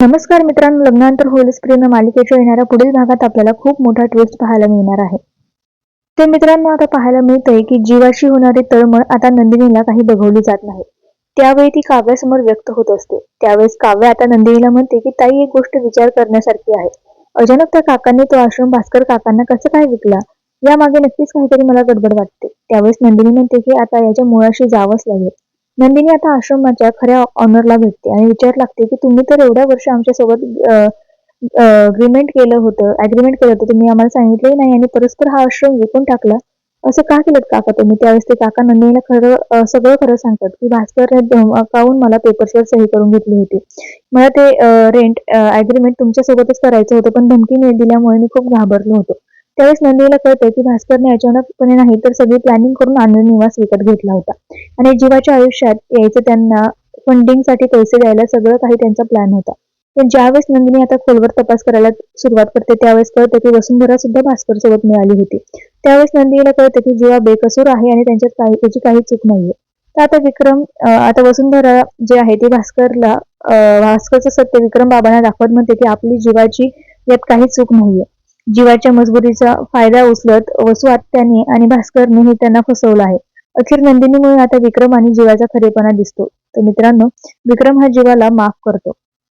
नमस्कार मित्रांनो लग्नानंतर होलीस प्रेम मालिकेच्या येणाऱ्या पुढील भागात आपल्याला खूप मोठा ट्विस्ट पाहायला मिळणार आहे. ते मित्रांनो आता पाहायला मिळतंय की जीवाशी होणारी तळमळ आता नंदिनीला काही बघवली जात नाही. त्यावेळी ती काव्यासमोर व्यक्त होत असते. त्यावेळेस काव्य आता नंदिनीला म्हणते की ताई एक गोष्ट विचार करण्यासारखी आहे. अचानक त्या काकांनी तो आश्रम भास्कर काकांना कसं काय विकला? यामागे नक्कीच काहीतरी मला गडबड वाटते. त्यावेळेस नंदिनी म्हणते की आता याच्या मुळाशी जावंच लागेल. नंदिनी आता आश्रमाच्या खऱ्या ऑनरला भेटते आणि विचार लागते की तुम्ही तर एवढ्या वर्ष आमच्यासोबत अग्रीमेंट केलं होतं अग्रीमेंट केलं होतं तुम्ही आम्हाला सांगितलंही नाही आणि परस्पर हा आश्रम विकून टाकला. असं का केलं काका तुम्ही? त्यावेळेस ते काका नंदिनीला खरं सगळं खरं सांगतात की भास्कर धमकावून मला पेपर्सवर सही करून घेतली होती? मला ते रेंट अग्रीमेंट तुमच्या सोबतच करायचं होतं पण धमकी मिळ दिल्यामुळे मी खूप घाबरलो होतो. त्यावेळेस नंदीला कळतं की भास्करने अचानकपणे नाही तर सगळी प्लॅनिंग करून आनंद निवास विकत घेतला होता. आणि जीवाच्या आयुष्यात यायचं त्यांना फंडिंगसाठी पैसे द्यायला सगळं काही त्यांचा प्लॅन होता. पण ज्यावेळेस नंदिनी आता खोलवर तपास करायला सुरुवात करते त्यावेळेस कळतं की वसुंधरा सुद्धा भास्कर सोबत मिळाली होती. त्यावेळेस नंदिनीला कळतं की जीवा बेकसूर आहे आणि त्यांच्यात काही त्याची काही चूक नाहीये. तर आता विक्रम आता वसुंधरा जे आहे ती भास्करला अं, भास्करचं सत्य विक्रम बाबांना दाखवत म्हणते की आपली जीवाची यात काही चूक नाहीये. जीवाच्या मजबुरीचा फायदा उचलत वसु आत्याने आणि भास्करनेही त्यांना फसवलं आहे. अखेर नंदिनीमुळे आता विक्रम आणि जीवाचा खरेपणा दिसतो. तर मित्रांनो विक्रम हा जीवाला माफ करतो.